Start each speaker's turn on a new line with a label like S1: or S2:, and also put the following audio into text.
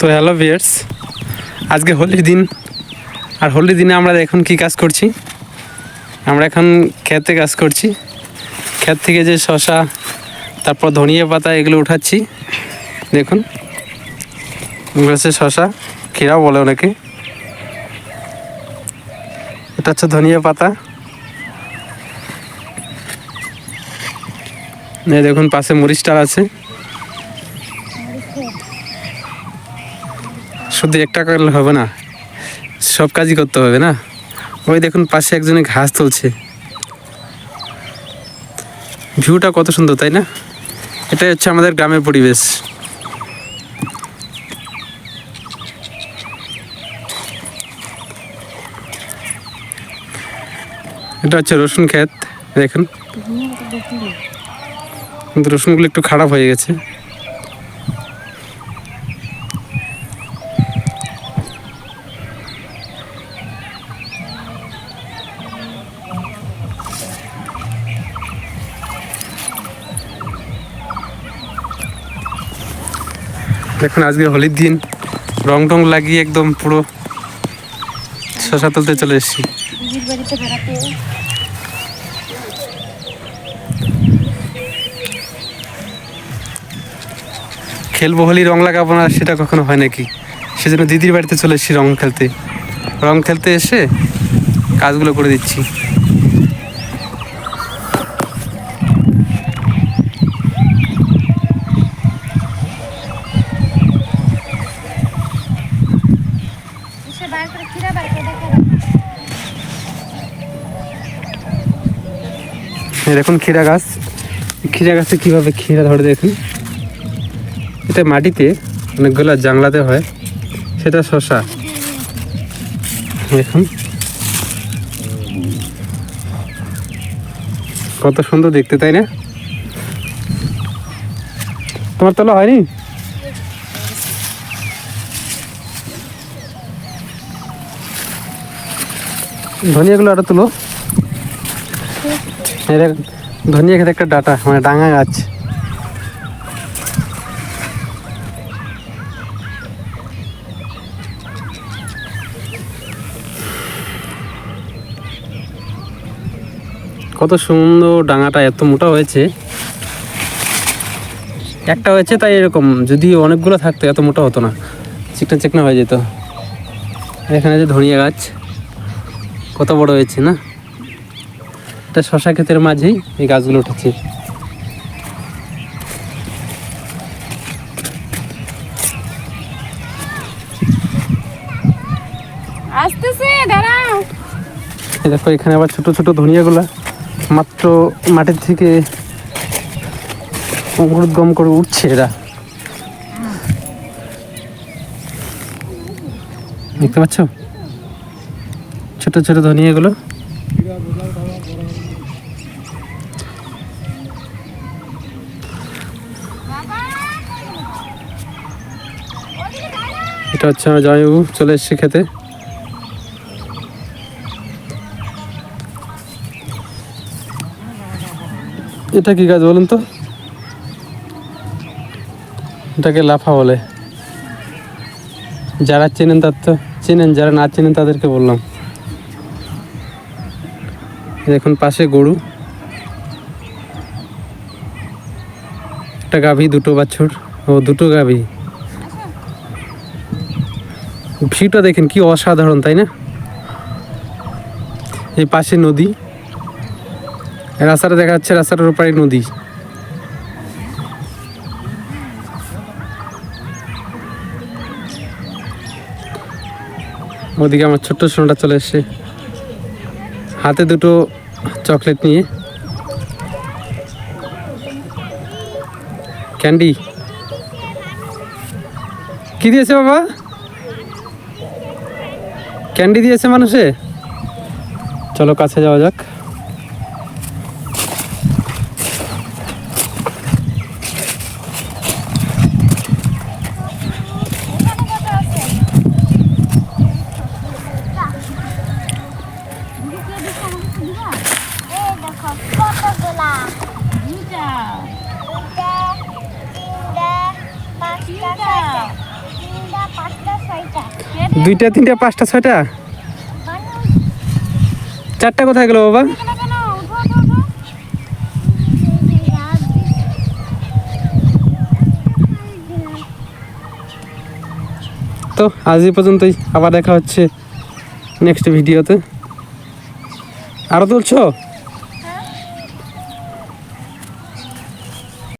S1: তো hello viewers আজকে হোলির দিন। আর হোলির দিনে আমরা এখন কি কাজ করছি? আমরা এখন ক্ষেতে কাজ করছি। ক্ষেত থেকে যে শশা তারপর ধনিয়া পাতা এগুলো উঠাচ্ছি। দেখুন, এগুলো হচ্ছে শশা ক্ষীরা বলে অনেকে। এটা হচ্ছে ধনিয়া পাতা। দেখুন, পাশে মরিচ আছে। শুধু একটা করলে হবে না। সব কাজই করতে হবে না? ওই দেখুন, পাশে একজনে ঘাস তুলছে। ভিউটা কত সুন্দর, তাই না? এটাই হচ্ছে আমাদের গ্রামের পরিবেশ। এটা হচ্ছে রসুন ক্ষেত, দেখুন। রসুনগুলো একটু খারাপ হয়ে গেছে। দেখুন আজকে হোলির দিন। রং টং লাগিয়ে একদম পুরো শশা তুলতে চলে এসেছি। খেলব হোলি রং লাগাবো না সেটা কখনো হয় নাকি? সেজন্য দিদির বাড়িতে চলে এসেছি রং খেলতে। রং খেলতে এসে কাজগুলো করে দিচ্ছি
S2: সে বার করে খিরা বার করে দেখে
S1: এই দেখুন ক্ষীরা গাছ। ক্ষীরা গাছে কীভাবে ক্ষীরা ধরে দেখুন। এটা মাটিতে অনেকগুলো জাংলাতে হয়। সেটা শশা দেখুন। কত সুন্দর দেখতে, তাই না? তোমার তোলা হয়নি? ধনিয়াগুলো আরও তুলো। দেখ, ধনিয়া খেতে একটা ডাটা মানে ডাঙা গাছ। কত সুন্দর ডাঙাটা এত মোটা হয়েছে। একটা হয়েছে তাই এরকম যদি অনেকগুলো থাকতো এত মোটা হতো না। চিকনা চিকনা হয়ে যেত। এখানে যে ধনিয়া গাছ কত বড় হয়েছে না? একটা শশা ক্ষেতের মাঝেই এই গাছগুলো উঠেছে। দেখো এখানে আবার ছোট ছোট ধনিয়াগুলা মাত্র মাটির থেকে গম করে উঠছে এরা। দেখতে পাচ্ছ? ছোট ছোট ধনিয়াগুলো এটা হচ্ছে আমার জয়বাবু চলে এসছে খেতে। এটা কি গাছ বলুন তো? এটাকে লাফা বলে। যারা চেনেন তার তো চেনেন, যারা না চেনেন তাদেরকে বললাম। দেখুন, পাশে গরু। একটা গাভী, দুটো বাছুর। ও, দুটো গাভী। ভিউটা দেখেন, কি অসাধারণ, তাই না? এই পাশে নদী। রাস্তাটা দেখা যাচ্ছে রাস্তাটার ওপারে নদী। ওদিকে আমার ছোট্ট সোনাটা চলে এসছে। হাতে দুটো চকলেট নিয়ে। ক্যান্ডি? কি দিয়েছে বাবা? ক্যান্ডি দিয়েছে মানুষে? চলো কাছে যাওয়া যাক। দুইটা, তিনটা, পাঁচটা, ছয়টা? চারটা কোথায় গেল বাবা? তো আজ এই পর্যন্তই, আবার দেখা হচ্ছে নেক্সট ভিডিওতে আরও তুলছো?